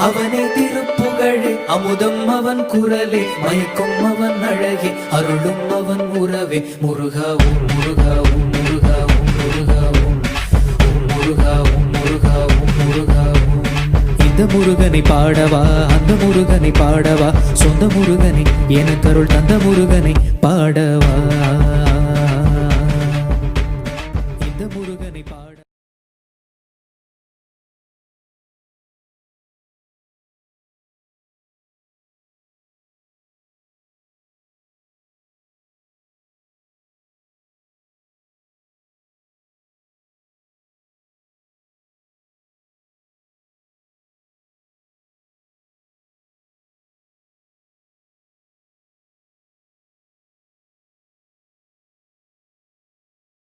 அவனை திருப்புகழே அமுதம் அவன் குரலே மயக்கும் அவன் அழகே அருளும் அவன் உறவே. முருகாவும் முருகாவும் முருகாவும் முருகாவும் முருகாவும் முருகாவும் முருகாவும் இந்த முருகனை பாடவா அந்த முருகனை பாடவா? சொந்த முருகனை எனக்கருள் தந்த முருகனை பாடவா? இந்த முருகன்